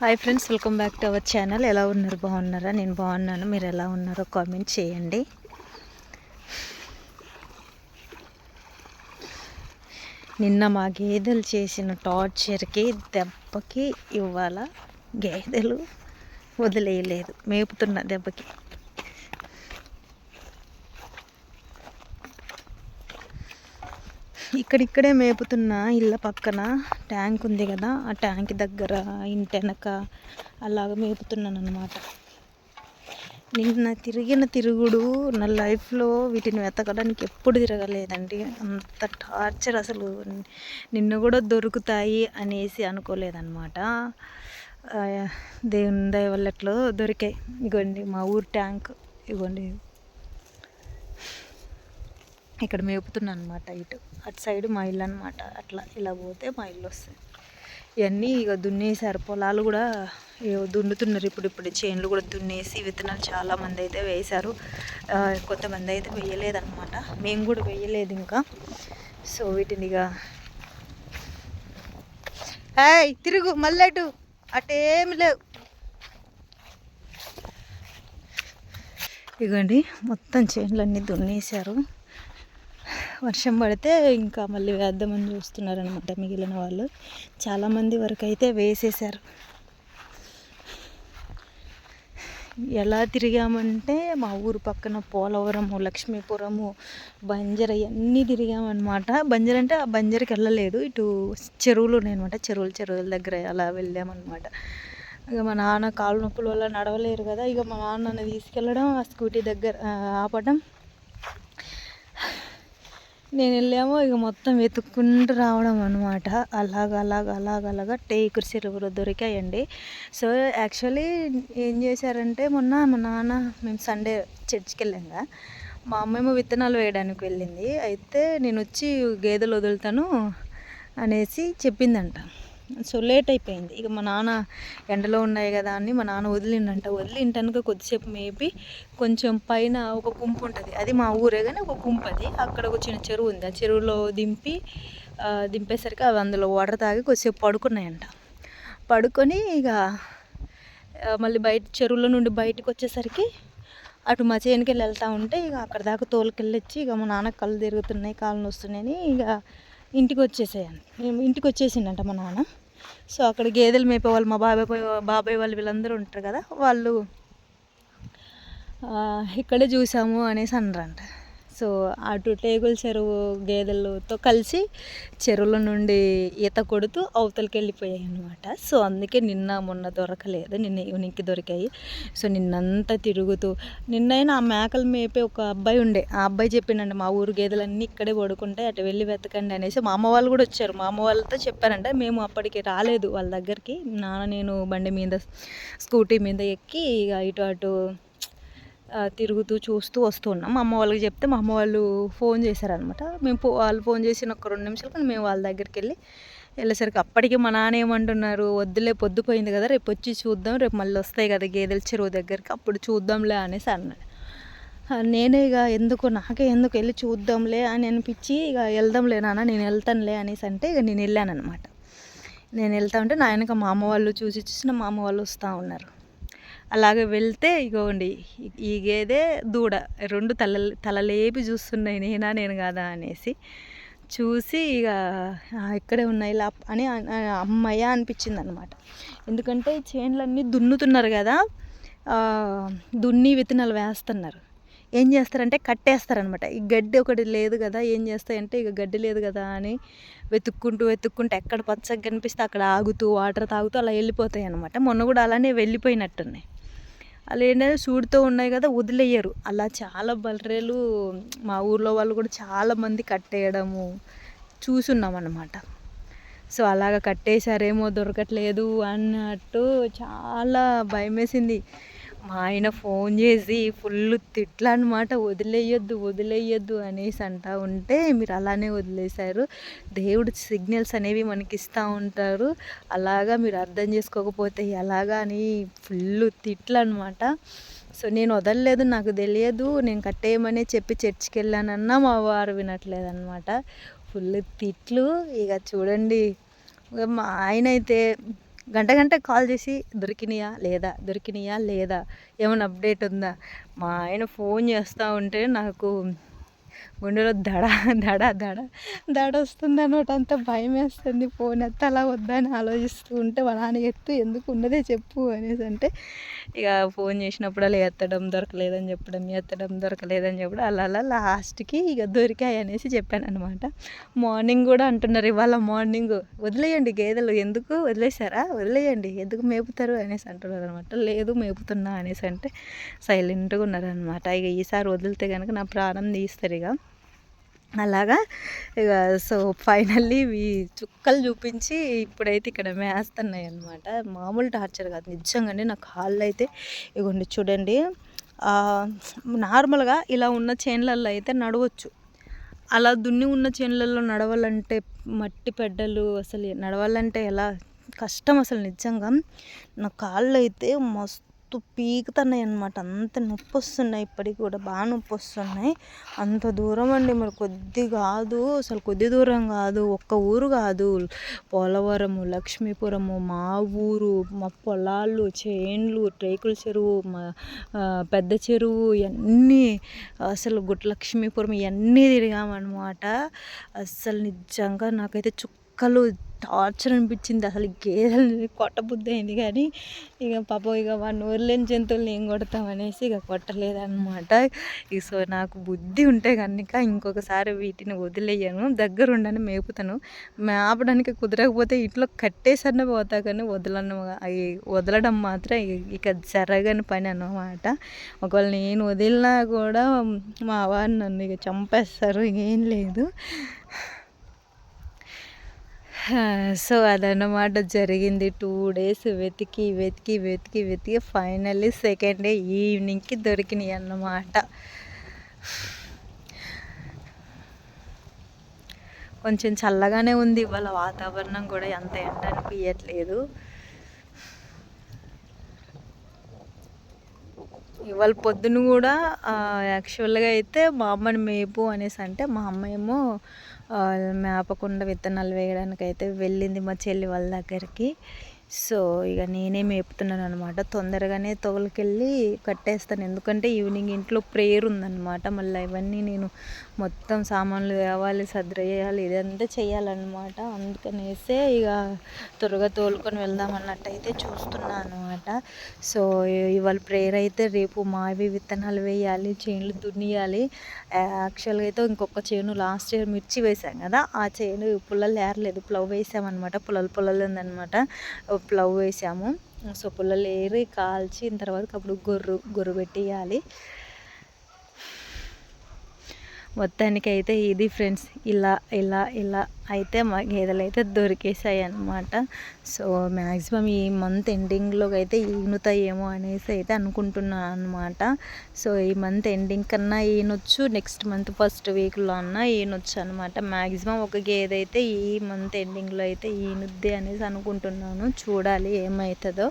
Hi friends welcome back to our channel ఎలా ఉన్నారు? బాగున్నారా? నేను బాగున్నాను. మీరు ఎలా ఉన్నారో కామెంట్ చేయండి. నిన్న మా గేదెలు చేసిన టార్చర్కి దెబ్బకి ఇవాళ గేదెలు వదిలేయలేదు. మేపుతున్న దెబ్బకి. ఇక్కడిక్కడే మేపుతున్న ఇళ్ళ పక్కన ట్యాంక్ ఉంది కదా ఆ ట్యాంక్ దగ్గర ఇంటెనక అలాగ మేపుతున్నాను అనమాట నిన్న తిరిగిన తిరుగుడు నా లైఫ్లో వీటిని వెతకడానికి ఎప్పుడు తిరగలేదండి. అంత టార్చర్ అసలు నిన్ను కూడా దొరుకుతాయి అనేసి అనుకోలేదన్నమాట. దేవుని దయ వల్ల దొరికాయి. ఇగోండి మా ఊరు ట్యాంక్. ఇగోండి. ఇక్కడ మేపుతున్నాను అనమాట ఇటు. అటు సైడ్ మా ఇల్లు అనమాట అట్లా ఇలా పోతే మా ఇల్లు వస్తుంది ఇవన్నీ ఇక దున్నేసారు. పొలాలు కూడా దున్నుతున్నారు ఇప్పుడు ఇప్పుడు. చేనులు కూడా దున్నేసి విత్తనాలు చాలామంది అయితే వేశారు. కొంతమంది అయితే వేయలేదన్నమాట. మేము కూడా వేయలేదు ఇంకా. సో వీటిని ఇక హాయ్ తిరుగు. మళ్ళీ అటు. అటేమి లేవు. ఇగండి. మొత్తం చేనులన్నీ దున్నేశారు. వర్షం పడితే ఇంకా మళ్ళీ వేద్దామని చూస్తున్నారనమాట మిగిలిన వాళ్ళు. చాలామంది వరకు అయితే వేసేసారు ఎలా తిరిగామంటే మా ఊరు పక్కన పోలవరము లక్ష్మీపురము బంజర ఇవన్నీ తిరిగామన్నమాట. బంజర అంటే ఆ బంజరకి వెళ్ళలేదు. ఇటు చెరువులు ఉన్నాయన్నమాట చెరువులు చెరువుల దగ్గర అలా వెళ్ళామన్నమాట. ఇక మా నాన్న కాళ్ళు నొప్పుల వల్ల నడవలేరు కదా. ఇక మా నాన్నని తీసుకెళ్ళడం ఆ స్కూటీ దగ్గర ఆపడం నేను వెళ్ళామో ఇక మొత్తం వెతుక్కుంటూ రావడం అనమాట అలాగ అలాగ అలాగ అలాగ టేకురు చెరువులు దొరికాయండి. సో యాక్చువల్లీ ఏం చేశారంటే మొన్న మా నాన్న మేము సండే చర్చికి వెళ్ళాంగా మా అమ్మేమో విత్తనాలు వేయడానికి వెళ్ళింది. అయితే నేను వచ్చి గేదెలు వదులుతాను అనేసి చెప్పిందంట. సో లేట్ అయిపోయింది. ఇక మా నాన్న ఎండలో ఉన్నాయి కదా అని మా నాన్న వదిలిండంట. వదిలింటనుక కొద్దిసేపు మేపి కొంచెం పైన ఒక కుంపు ఉంటుంది. అది మా ఊరే కానీ ఒక కుంపు అది. అక్కడ ఒక చిన్న చెరువు ఉంది. ఆ చెరువులో దింపి దింపేసరికి అవి అందులో వాటర్ తాగి కొద్దిసేపు పడుకున్నాయంట. పడుకొని ఇక మళ్ళీ బయట చెరువులో నుండి బయటకు వచ్చేసరికి అటు మా చేనుకి వెళ్ళి వెళ్తూ ఉంటే ఇక అక్కడ దాకా తోలుకెళ్ళొచ్చి ఇక మా నాన్న కళ్ళు తిరుగుతున్నాయి కాళ్ళు వస్తున్నాయని ఇక ఇంటికి వచ్చేసేయండి ఇంటికి వచ్చేసిండంట మా నాన్న. సో అక్కడ గేదెలు మేపే వాళ్ళు మా బాబాయ్ బాబాయ్ వాళ్ళు వీళ్ళందరూ ఉంటారు కదా వాళ్ళు ఇక్కడే చూసాము అనేసి అనరంట. సో అటు టేగుల చెరువు గేదెలతో కలిసి చెరువుల నుండి ఈత కొడుతూ అవతలకి వెళ్ళిపోయాయి అనమాట సో అందుకే నిన్న మొన్న దొరకలేదు. నిన్న ఈవినింగ్కి దొరికాయి. సో నిన్నంతా తిరుగుతూ నిన్నైనా ఆ మేకలు మేపే ఒక అబ్బాయి ఉండే. ఆ అబ్బాయి చెప్పిండండి మా ఊరు గేదెలన్నీ ఇక్కడే పడుకుంటాయి అటు వెళ్ళి వెతకండి అనేసి మా అమ్మ వాళ్ళు కూడా వచ్చారు. మా అమ్మ వాళ్ళతో చెప్పారంటే మేము అప్పటికి రాలేదు వాళ్ళ దగ్గరికి. నాన్న నేను బండి మీద స్కూటీ మీద ఎక్కి ఇక ఇటు అటు తిరుగుతూ చూస్తూ వస్తున్నాం మా అమ్మ వాళ్ళకి చెప్తే మా అమ్మ వాళ్ళు ఫోన్ చేశారనమాట మేము వాళ్ళు ఫోన్ చేసిన ఒక రెండు నిమిషాలు కానీ మేము వాళ్ళ దగ్గరికి వెళ్ళి వెళ్ళేసరికి అప్పటికి మా నాన్న ఏమంటున్నారు వద్దులే పొద్దుపోయింది కదా రేపు వచ్చి చూద్దాం రేపు మళ్ళీ వస్తాయి కదా గేదెల చెరువు దగ్గరికి అప్పుడు చూద్దాంలే అనేసి అన్నాడు. నేనే ఇక ఎందుకు నాకే ఎందుకు వెళ్ళి చూద్దాంలే అని అనిపించి ఇక వెళ్దాంలే నాన్న నేను వెళ్తానులే అనేసి అంటే ఇక నేను వెళ్ళాను అనమాట నేను వెళ్తా ఉంటే నా వెనక మా అమ్మ వాళ్ళు చూసి చూసిన మా అమ్మ వాళ్ళు వస్తూ ఉన్నారు. అలాగే వెళ్తే ఇగోండి ఈ గేదె దూడ. రెండు తల తలలేపి చూస్తున్నాయి నేనా నేను కాదా అనేసి చూసి ఇక ఇక్కడే ఉన్నాయి ఇలా అని అమ్మయ్య అనిపించింది అనమాట ఎందుకంటే చేన్లన్నీ దున్నుతున్నారు కదా దున్ని విత్తనాలు వేస్తున్నారు. ఏం చేస్తారంటే కట్టేస్తారనమాట. ఈ గడ్డి ఒకటి లేదు కదా ఏం చేస్తాయంటే ఇక గడ్డి లేదు కదా అని వెతుక్కుంటూ వెతుక్కుంటూ ఎక్కడ పచ్చగా కనిపిస్తే అక్కడ ఆగుతూ వాటర్ తాగుతూ అలా వెళ్ళిపోతాయి అనమాట మొన్న కూడా అలానే వెళ్ళిపోయినట్టున్నాయి. అలా ఏంటంటే సూడితో ఉన్నాయి కదా వదిలేయరు. అలా చాలా బర్రెలు మా ఊర్లో వాళ్ళు కూడా చాలామంది కట్టేయడము చూసున్నాం అన్నమాట. సో అలాగ కట్టేశారేమో దొరకట్లేదు అన్నట్టు చాలా భయం వేసింది మా ఆయన ఫోన్ చేసి ఫుల్ తిట్లు అనమాట వదిలేయొద్దు వదిలేయొద్దు అనేసి అంటా ఉంటే మీరు అలానే వదిలేశారు. దేవుడు సిగ్నల్స్ అనేవి మనకి ఇస్తూ ఉంటారు. అలాగా మీరు అర్థం చేసుకోకపోతే ఎలాగా అని ఫుల్ తిట్లు అనమాట సో నేను వదలలేదు నాకు తెలియదు నేను కట్టేయమని చెప్పి చర్చికి వెళ్ళానన్నా మా వారు వినట్లేదు అనమాట ఫుల్ తిట్లు. ఇక చూడండి మా ఆయన అయితే గంట గంట కాల్ చేసి దొరికినాయా లేదా? దొరికినాయా లేదా? ఏమైనా అప్డేట్ ఉందా? మా ఆయన ఫోన్ చేస్తూ ఉంటే నాకు గుండెలో దడ దడ దడ దడ వస్తుంది అనమాట అంత భయం వేస్తుంది. ఫోన్ ఎత్త అలా వద్దని ఆలోచిస్తూ ఉంటే వాళ్ళ నాన్న ఎత్తు ఎందుకు ఉన్నదే చెప్పు అనేసి అంటే ఇక ఫోన్ చేసినప్పుడల్లా ఎత్తడం దొరకలేదని చెప్పడం ఎత్తడం దొరకలేదని చెప్పడం అలా అలా లాస్ట్కి ఇక దొరికాయి అనేసి చెప్పాను అనమాట మార్నింగ్ కూడా అంటున్నారు ఇవాళ మార్నింగ్ వదిలేయండి గేదెలు. ఎందుకు? వదిలేశారా? వదిలేయండి. ఎందుకు మేపుతారు? అనేసి అంటున్నారు అనమాట లేదు మేపుతున్నా అనేసి అంటే సైలెంట్గా ఉన్నారనమాట ఇక ఈసారి వదిలితే కనుక నా ప్రాణం తీస్తారు ఇక. అలాగా. ఇక సో ఫైనల్లీ ఇవి చుక్కలు చూపించి ఇప్పుడైతే ఇక్కడ మేస్తున్నాయి అనమాట మామూలు టార్చర్ కాదు నిజంగానే నా కాళ్ళు అయితే ఇగోండి చూడండి. నార్మల్గా ఇలా ఉన్న చేన్లల్లో అయితే నడవచ్చు. అలా దున్ని ఉన్న చేన్లలో నడవాలంటే మట్టి పెడ్డలు అసలు నడవాలంటే ఎలా కష్టం అసలు నిజంగా. నా కాళ్ళు అయితే మస్తు మస్తు పీకుతున్నాయి అనమాట అంత నొప్పి వస్తున్నాయి ఇప్పటికి కూడా. బాగా నొప్పి వస్తున్నాయి అంత దూరం అండి మరి. కొద్ది కాదు. అసలు కొద్ది దూరం కాదు. ఒక్క ఊరు కాదు. పోలవరము లక్ష్మీపురము మా ఊరు మా పొలాలు చేన్లు రేకుల చెరువు మా పెద్ద చెరువు ఇవన్నీ అసలు గుట్ట లక్ష్మీపురం ఇవన్నీ తిరిగామన్నమాట. అసలు నిజంగా నాకైతే చుక్కలు టార్చర్ అనిపించింది. అసలు గేదెలు కొట్టబుద్ధి అయింది కానీ ఇక పాపం ఇక వాడిని నోర్లేని జంతువులు ఏం కొడతామనేసి ఇక కొట్టలేదన్నమాట. ఇక సో నాకు బుద్ధి ఉంటే కనుక ఇంకొకసారి వీటిని వదిలేయను. దగ్గర ఉండని మేపుతాను. మేపడానికి కుదరకపోతే ఇంట్లో కట్టేసన్న పోతా కానీ వదలను. అవి వదలడం మాత్రం ఇక జరగని పని అన్నమాట. ఒకవేళ నేను వదిలినా కూడా మా వారు నన్ను ఇక చంపేస్తారు. ఏం లేదు. సో అదన్నమాట జరిగింది. టూ డేస్ వెతికి వెతికి వెతికి వెతికి ఫైనల్లీ సెకండ్ డే ఈవినింగ్కి దొరికినాయి అన్నమాట. కొంచెం చల్లగానే ఉంది. ఇవాళ వాతావరణం కూడా ఎంత ఎండ అనిపించట్లేదు ఇవాళ పొద్దున కూడా యాక్చువల్గా అయితే మా అమ్మని మేపు అనేసి అంటే మా అమ్మ ఏమో మేపకుండా విత్తనాలు వేయడానికి అయితే వెళ్ళింది మా చెల్లి వాళ్ళ దగ్గరికి. సో ఇక నేనే మేపుతున్నాను అనమాట తొందరగానే తోలుకెళ్ళి కట్టేస్తాను. ఎందుకంటే ఈవినింగ్ ఇంట్లో ప్రేయర్ ఉందన్నమాట మళ్ళీ ఇవన్నీ నేను మొత్తం సామాన్లు తేవాలి సద్రేయాలి ఇదంతా చేయాలన్నమాట అందుకనేసే ఇక త్వరగా తోలుకొని వెళ్దాం అన్నట్టయితే చూస్తున్నాను అనమాట సో ఇవాళ ప్రేయర్ అయితే రేపు మావి విత్తనాలు వేయాలి చేనులు దున్నియాలి. యాక్చువల్గా అయితే ఇంకొక చేను లాస్ట్ ఇయర్ మిర్చి వేసాం కదా ఆ చేను పుల్లలు ఏరలేదు ప్లవ్ వేసామన్నమాట పుల్లలు పుల్లలు ఉందన్నమాట ప్లవ్ వేసాము. సో పుల్లలు ఏరి కాల్చిన తర్వాత అప్పుడు గొర్రు గొర్రు పెట్టేయాలి. మొత్తానికి అయితే ఇది ఫ్రెండ్స్ ఇలా ఇలా ఇలా అయితే మా గేదెలు అయితే దొరికేసాయి అనమాట సో మ్యాక్సిమం ఈ మంత్ ఎండింగ్లోకి అయితే ఈనుతాయేమో అనేసి అయితే అనుకుంటున్నాను అనమాట సో ఈ మంత్ ఎండింగ్ కన్నా ఈనొచ్చు నెక్స్ట్ మంత్ ఫస్ట్ వీక్లో అన్నా ఈనొచ్చు అనమాట మ్యాక్సిమం ఒక గేదె అయితే ఈ మంత్ ఎండింగ్లో అయితే ఈనుద్ది అనేసి అనుకుంటున్నాను. చూడాలి ఏమవుతుందో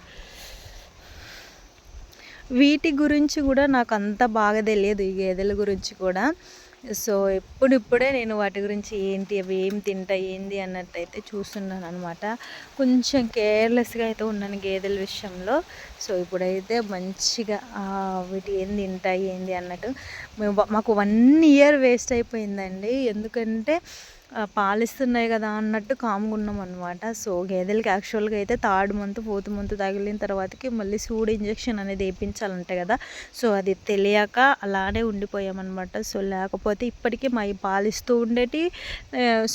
వీటి గురించి కూడా నాకు అంత బాగా తెలియదు ఈ గేదెల గురించి కూడా. సో ఇప్పుడిప్పుడే నేను వాటి గురించి ఏంటి అవి ఏం తింటాయి ఏంది అన్నట్టయితే చూస్తున్నాను అనమాట కొంచెం కేర్లెస్గా అయితే ఉన్నాను గేదెల విషయంలో. సో ఇప్పుడైతే మంచిగా వీటి ఏం తింటాయి ఏంది అన్నట్టు. మేము మాకు వన్ ఇయర్ వేస్ట్ అయిపోయిందండి. ఎందుకంటే పాలిస్తున్నాయి కదా అన్నట్టు కామ్గా ఉన్నాం అనమాట సో గేదెలకి యాక్చువల్గా అయితే థర్డ్ మంత్ ఫోర్త్ మంత్ తగిలిన తర్వాతకి మళ్ళీ సూడ్ ఇంజెక్షన్ అనేది వేయించాలంటే కదా. సో అది తెలియక అలానే ఉండిపోయామన్నమాట. సో లేకపోతే ఇప్పటికీ మా పాలిస్తూ ఉండేటి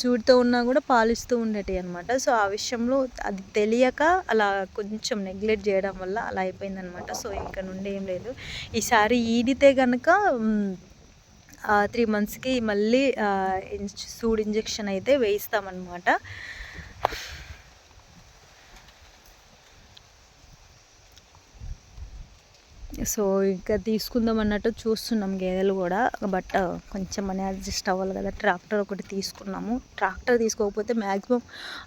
సూడ్తో ఉన్నా కూడా పాలిస్తూ ఉండేటి అనమాట సో ఆ విషయంలో అది తెలియక అలా కొంచెం నెగ్లెక్ట్ చేయడం వల్ల అలా అయిపోయిందనమాట సో ఇక్కడ నుండి ఏం లేదు. ఈసారి ఈడితే కనుక త్రీ మంత్స్కి మళ్ళీ సూడ్ ఇంజెక్షన్ అయితే వేయిస్తామన్నమాట. సో ఇంకా తీసుకుందాం అన్నట్టు చూస్తున్నాం గేదెలు కూడా. బట్ కొంచెం మనీ అడ్జస్ట్ అవ్వాలి కదా. ట్రాక్టర్ ఒకటి తీసుకున్నాము. ట్రాక్టర్ తీసుకోకపోతే మ్యాక్సిమం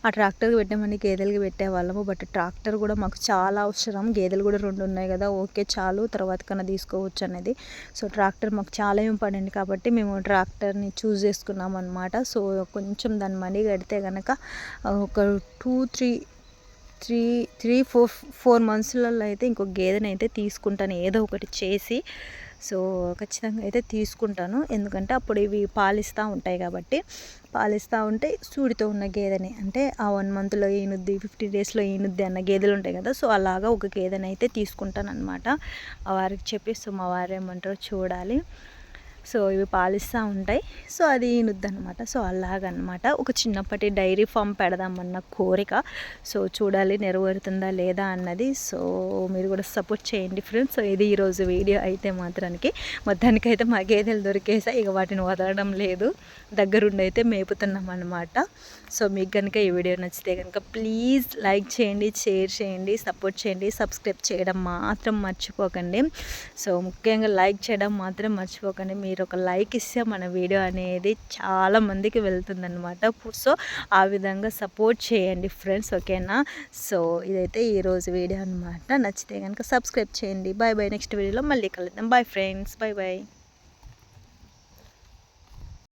ఆ ట్రాక్టర్కి పెట్టామని గేదెలకి పెట్టేవాళ్ళము బట్ ట్రాక్టర్ కూడా మాకు చాలా అవసరం. గేదెలు కూడా రెండు ఉన్నాయి కదా. ఓకే చాలు. తర్వాత కన్నా తీసుకోవచ్చు అనేది. సో ట్రాక్టర్ మాకు చాలా ఇంపార్టెంట్ కాబట్టి మేము ట్రాక్టర్ని చూస్ చేసుకున్నాం అనమాట సో కొంచెం దాని మనీ కడితే కనుక ఒక two three three three four four మంత్స్లలో అయితే ఇంకో గేదెని అయితే తీసుకుంటాను. ఏదో ఒకటి చేసి. సో ఖచ్చితంగా అయితే తీసుకుంటాను. ఎందుకంటే అప్పుడు ఇవి పాలిస్తూ ఉంటాయి కాబట్టి. పాలిస్తూ ఉంటే సూడితో ఉన్న గేదెని. అంటే ఆ వన్ మంత్లో ఈనుద్ది ఫిఫ్టీ డేస్లో ఈనుద్ది అన్న గేదెలు ఉంటాయి కదా. సో అలాగా ఒక గేదెని అయితే తీసుకుంటాను అనమాట వారికి చెప్పి సో మా వారు ఏమంటారో చూడాలి. సో ఇవి పాలిస్తూ ఉంటాయి. సో అది అనమాట సో అలాగనమాట ఒక చిన్నప్పటి డైరీ ఫామ్ పెడదామన్న కోరిక. సో చూడాలి నెరవేరుతుందా లేదా అన్నది. సో మీరు కూడా సపోర్ట్ చేయండి ఫ్రెండ్స్. సో ఇది ఈరోజు వీడియో అయితే మాత్రానికి. మొత్తానికైతే మా గేదెలు దొరికేసాయి ఇక వాటిని వదలడం లేదు. దగ్గరుండి అయితే మేపుతున్నాం అనమాట సో మీకు కనుక ఈ వీడియో నచ్చితే కనుక ప్లీజ్ లైక్ చేయండి షేర్ చేయండి సపోర్ట్ చేయండి సబ్స్క్రైబ్ చేయడం మాత్రం మర్చిపోకండి. సో ముఖ్యంగా లైక్ చేయడం మాత్రం మర్చిపోకండి. మీరు ఒక లైక్ ఇస్తే మన వీడియో అనేది చాలా మందికి వెళ్తుందనమాట సో ఆ విధంగా సపోర్ట్ చేయండి ఫ్రెండ్స్ ఓకేనా? సో ఇదైతే ఈరోజు వీడియో అనమాట నచ్చితే కనుక సబ్స్క్రైబ్ చేయండి. బాయ్ బాయ్ నెక్స్ట్ వీడియోలో మళ్ళీ కలుద్దాం. Bye friends bye bye.